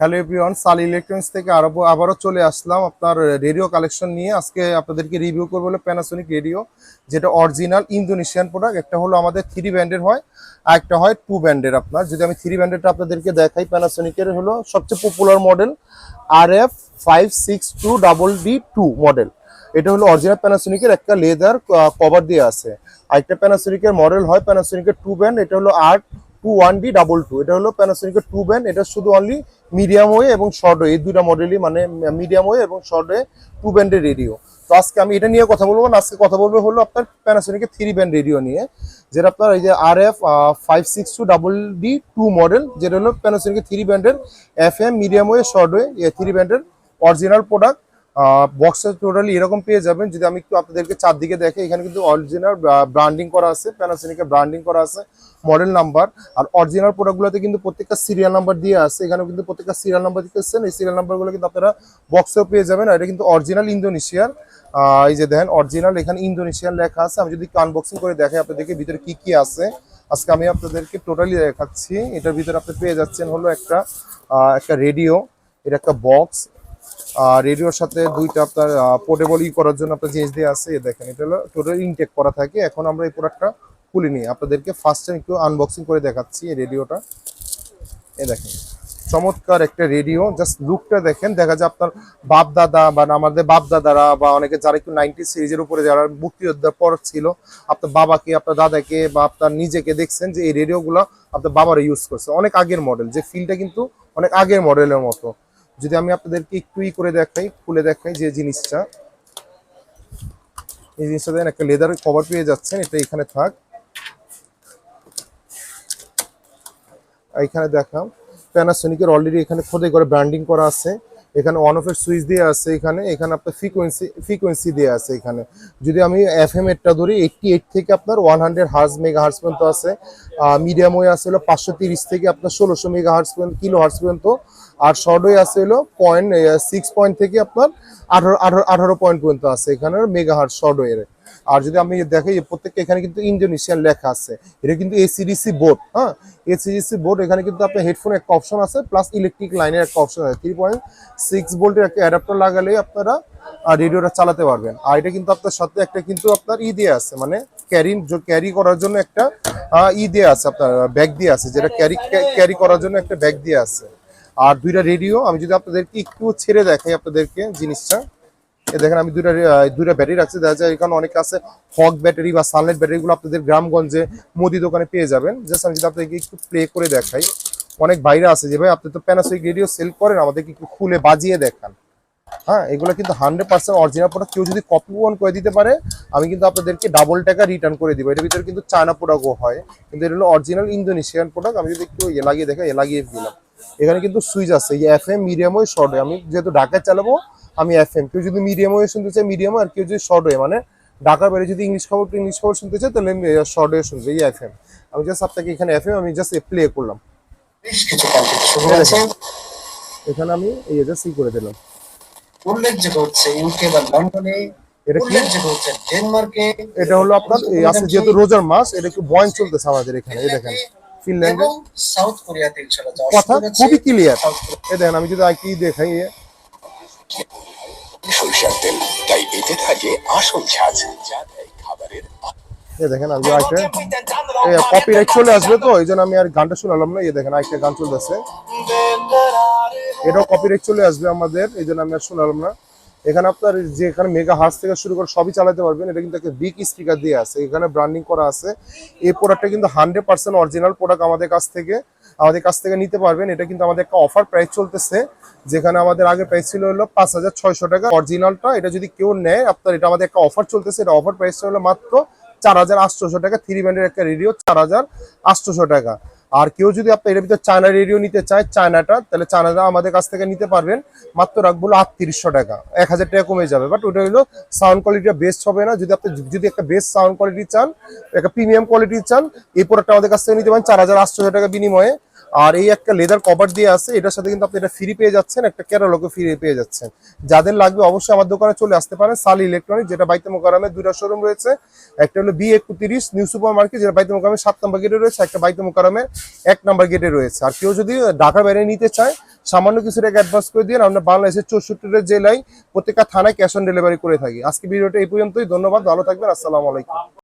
Hello everyone সাল electronics থেকে আরও আবারও চলে আসলাম আপনার রেডিও কালেকশন নিয়ে। আজকে আপনাদেরকে রিভিউ করব হলো প্যানাসোনিক রেডিও যেটা অরিজিনাল ইন্দোনেশিয়ান প্রোডাক্ট একটা হলো আমাদের থ্রি ব্যান্ডের হয়, আর একটা হয় টু ব্যান্ডের আপনার। যদি আমি থ্রি ব্যান্ডেরটা আপনাদেরকে দেখাই প্যানাসোনিকের হলো সবচেয়ে popular model R F five six two double two model এটা হলো অরিজিনাল প্যানাসোনিকের একটা লেদার কভার দিয়ে আছে। আরেকটা প্যানাসোনিকের মডেল হয় প্যানাসোনিকের টু ব্যান্ড এটা হলো R two one D double two এটা হলো প্যানাসোনিকের টু ব্যান্ড এটা শুধু অনলি মিডিয়াম ওয়ে এবং শর্ট ওয়ে এই দুইটা মডেলই মানে মিডিয়াম ওয়ে এবং শর্ট ওয়ে টু ব্যান্ডের রেডিও তো আজকে আমি এটা নিয়ে কথা বলব না, আজকে কথা বলব হলো আপনার প্যানাসোনিকের থ্রি ব্যান্ড রেডিও নিয়ে, যেটা আপনার এই যে R F five six two double D two model যেটা হলো প্যানাসোনিকের থ্রি ব্যান্ডের F M medium wave short wave three ব্যান্ডের অরিজিনাল প্রোডাক্ট বক্সে টোটালি এরকম পেয়ে যাবেন। যদি আমি একটু আপনাদেরকে চারদিকে দেখে, এখানে কিন্তু অরিজিনাল ব্র্যান্ডিং করা আছে প্যানাসোনিকের ব্র্যান্ডিং করা আছে মডেল নাম্বার আর অরিজিনাল প্রোডাক্টগুলোতে কিন্তু প্রত্যেকটা সিরিয়াল নাম্বার দিয়ে আছে। এখানে কিন্তু প্রত্যেকটা সিরিয়াল নাম্বার দিতেছেন। এই সিরিয়াল নাম্বারগুলো কিন্তু আপনারা বক্সেও পেয়ে যাবেন। আর এটা কিন্তু অরিজিনাল ইন্দোনেশিয়ার এই যে দেখেন অরিজিনাল এখানে ইন্দোনেশিয়ান লেখা আছে। আমি যদি আনবক্সিং করে দেখাই আপনাদেরকে ভিতরে কি কি আছে। আজকে আমি আপনাদেরকে টোটালি দেখাচ্ছি। এটার ভিতরে আপনি পেয়ে যাচ্ছেন হলো একটা একটা রেডিও এটা একটা বক্স রেডিওর সাথে দুইটা আপনার পোর্টেবল ই করার জন্য আপনার জিনিস দিয়ে আছে দেখেন, এটা হলো টোটাল ইনটেক করা থাকে। এখন আমরা এই প্রোডাক্টটা খুলে নিই। আপনাদেরকে ফার্স্ট টাইম একটু আনবক্সিং করে দেখাচ্ছি এই রেডিওটা। এ দেখেন, চমৎকার একটা রেডিও। জাস্ট লুকটা দেখেন, দেখা যায় আপনার বাপ দাদা বা আমাদের বাপ দাদারা বা অনেকে যারা একটু নাইনটি সিরিজের উপরে যারা মুক্তিযোদ্ধার পর ছিল, আপনার বাবাকে, আপনার দাদাকে বা আপনার নিজেকে দেখছেন যে এই রেডিওগুলো আপনার বাবারা ইউজ করছে। অনেক আগের মডেল যে ফিলটা কিন্তু অনেক আগের মডেলের মতো। যদি আমি আপনাদেরকে একটুই করে দেখাই, খুলে দেখাই যে জিনিসটা। এই জিনিসটা দেন একটা লেদার কভার পেয়ে যাচ্ছেন, এটা এখানে থাক। এখানে দেখাম প্যানাসোনিকের অলরেডি এখানে খোদাই করে ব্র্যান্ডিং করা আছে। এখানে অন অফের সুইচ দিয়ে আছে এখানে এখানে আপনার ফ্রিকোয়েন্সি ফ্রিকোয়েন্সি দিয়ে আছে এখানে। যদি আমি এফ এম এরটা ধরি এইটটি এইট থেকে আপনার one hundred hertz mega hertz পর্যন্ত আছে মিডিয়াম ওয়ে আছে হলো পাঁচশো তিরিশ থেকে আপনার ষোলোশো মেগা হার্স পর্যন্ত কিলো হার্স পর্যন্ত। আর শর্ট ওয়ে আছে হলো পয়েন্ট সিক্স পয়েন্ট থেকে আপনার আঠারো আঠারো আঠারো পয়েন্ট পর্যন্ত আছে এখানে মেগা হার্স শর্ট ওয়ের আর যদি আমি দেখাই, প্রত্যেকটা এখানে কিন্তু ইন্দোনেশিয়ান লেখা আছে। এটা কিন্তু এসিডিসি বোর্ড হ্যাঁ? এসিডিসি বোর্ড এখানে কিন্তু আপনার হেডফোন একটা অপশন আছে প্লাস ইলেকট্রিক লাইনের একটা অপশন আছে। থ্রি পয়েন্ট সিক্স ভোল্টের একটা অ্যাডাপ্টার লাগালে আপনারা রেডিওটা চালাতে পারবেন। আর এটা কিন্তু আপনার সাথে একটা কিন্তু আপনার ই দিয়ে আছে মানে ক্যারি ক্যারি করার জন্য একটা ই দিয়ে আছে আপনার ব্যাগ দিয়ে আছে, যেটা ক্যারি ক্যারি করার জন্য একটা ব্যাগ দিয়ে আছে। আর দুইটা রেডিও আমি যদি আপনাদেরকে একটু ছেড়ে দেখাই আপনাদেরকে জিনিসটা। দেখেন আমি দুইটা দুইটা ব্যাটারি রাখছি। দেখা যায় এখানে অনেক আছে হক ব্যাটারি বা সানলাইট ব্যাটারিগুলো আপনাদের গ্রামগঞ্জে মুদি দোকানে পেয়ে যাবেন। জাস্ট আমি যদি আপনাদেরকে একটু প্লে করে দেখাই, অনেক বাইরে আছে যে, ভাই, আপনি তো প্যানাসোনিক রেডিও সেল করেন, আমাদেরকে একটু খুলে বাজিয়ে দেখান। হ্যাঁ এগুলো কিন্তু হান্ড্রেড পার্সেন্ট অরিজিনাল প্রোডাক্ট কেউ যদি কপি ওয়ান করে দিতে পারে, আমি কিন্তু আপনাদেরকে ডাবল টাকা রিটার্ন করে দিব। এটার ভিতরে কিন্তু চায়না প্রোডাক্টও হয়। কিন্তু এটা হলো অরিজিনাল ইন্দোনেশিয়ান প্রোডাক্ট আমি যদি একটু এ লাগিয়ে দেখা এ লাগিয়ে দিলাম। এখানে কিন্তু সুইচ আছে এই F M medium wave short আমি যেহেতু ঢাকায় চালাবো আমি এফ এম কেউ যদি মিডিয়াম ওয়ে শুনতে চায় মিডিয়াম আর কেউ যদি শর্ট ওয়ে মানে ঢাকার বাইরে যদি ইংলিশ খবর ইংলিশ খবর শুনতে চায় তাহলে শর্ট ওয়ে শুনবে এই এফ এম আমি জাস্ট আপনাকে এখানে এফ এম আমি জাস্ট প্লে করলাম। এখানে আমি এই জাস্ট ই করে দিলাম। উল্লেখযোগ্য হচ্ছে ইউকে বা লন্ডনে এটা কি? ডেনমার্কে এটা হলো আপনার আছে যেহেতু রোজার মাস এটা একটু বয়েন চলতেছে আমাদের এখানে এই দেখেন। ফিনল্যান্ডে সাউথ কোরিয়াতে ইনশাআল্লাহ যাওয়ার কথা খুবই ক্লিয়ার দেখেন আমি যদি আর দেখাই। এ, সরিষার তেল তাই এতে থাকে আসল ঝাঁজ যা দেয় খাবারের এই দেখেন আমি আরেকটা কপিরাইট চলে আসবে তো এই জন্য আমি আর গানটা শোনালাম না। এই দেখেন আরেকটা গান চলতেছে। এটাও কপিরাইট চলে আসবে আমাদের এই জন্য আমি আর শোনালাম না। এখানে আপনার যে এখানে মেগা হার্স থেকে শুরু করে সবই চালাতে পারবেন। এটা কিন্তু একটা বিগ স্পিকার দিয়ে আছে। এখানে ব্র্যান্ডিং করা আছে। এই প্রোডাক্টটা কিন্তু হান্ড্রেড পার্সেন্ট অরিজিনাল প্রোডাক্ট আমাদের কাছ থেকে, আমাদের কাছ থেকে নিতে পারবেন। এটা কিন্তু আমাদের একটা অফার প্রাইস চলতেছে। যেখানে আমাদের আগে প্রাইস ছিল হলো পাঁচ হাজার ছয়শো টাকা। অরিজিনালটা এটা যদি কেউ নেয়, আপনার এটা আমাদের একটা অফার চলতেছে। এটা অফার প্রাইসটা হলো মাত্র চার হাজার আটশোশো টাকা। থ্রি ব্যান্ডের একটা রেডিও চার হাজার আটশোশো টাকা। আর কেউ যদি আপনার এর ভিতরে চায়না রেডিও নিতে চায়, চায়নাটা, তাহলে চায়নাটা আমাদের কাছ থেকে নিতে পারবেন। মাত্র রাখব আটত্রিশশো টাকা। এক হাজার টাকা কমে যাবে। বাট ওটা হলো সাউন্ড কোয়ালিটিটা বেস্ট হবে না। যদি আপনি, যদি একটা বেস্ট সাউন্ড কোয়ালিটি চান, একটা প্রিমিয়াম কোয়ালিটি চান, এই প্রোডাক্টটা আমাদের কাছ থেকে নিতে পারেন চার হাজার আটশো টাকা বিনিময়ে। আর এই একটা লেদার কভার দিয়ে আছে, এটার সাথে কিন্তু আপনি এটা ফ্রি পেয়ে যাচ্ছেন, একটা ক্যাটালগও ফ্রি পেয়ে যাচ্ছেন। যাদের লাগবে অবশ্যই আমার দোকানে চলে আসতে পারেন সাল ইলেকট্রনিক যেটা বাইতে মোকারামে দুটা শোরুম রয়েছে। একটা হলো বি একত্রিশ নিউ সুপার মার্কেট যেটা বাইতে মোকারামে সাত নম্বর গেটে রয়েছে, একটা বাইতে মোকারামে এক নম্বর গেটে রয়েছে। আর কেউ যদি ঢাকার বাইরে নিতে চায়, সামান্য কিছু টাকা অ্যাডভান্স করে দিয়ে আমরা বাংলাদেশের চৌষট্টিটা জেলায় প্রত্যেকটা থানায় ক্যাশ অন ডেলিভারি করে থাকি। আজকে ভিডিওটা এই পর্যন্তই, ধন্যবাদ, ভালো থাকবেন, আসসালামু আলাইকুম।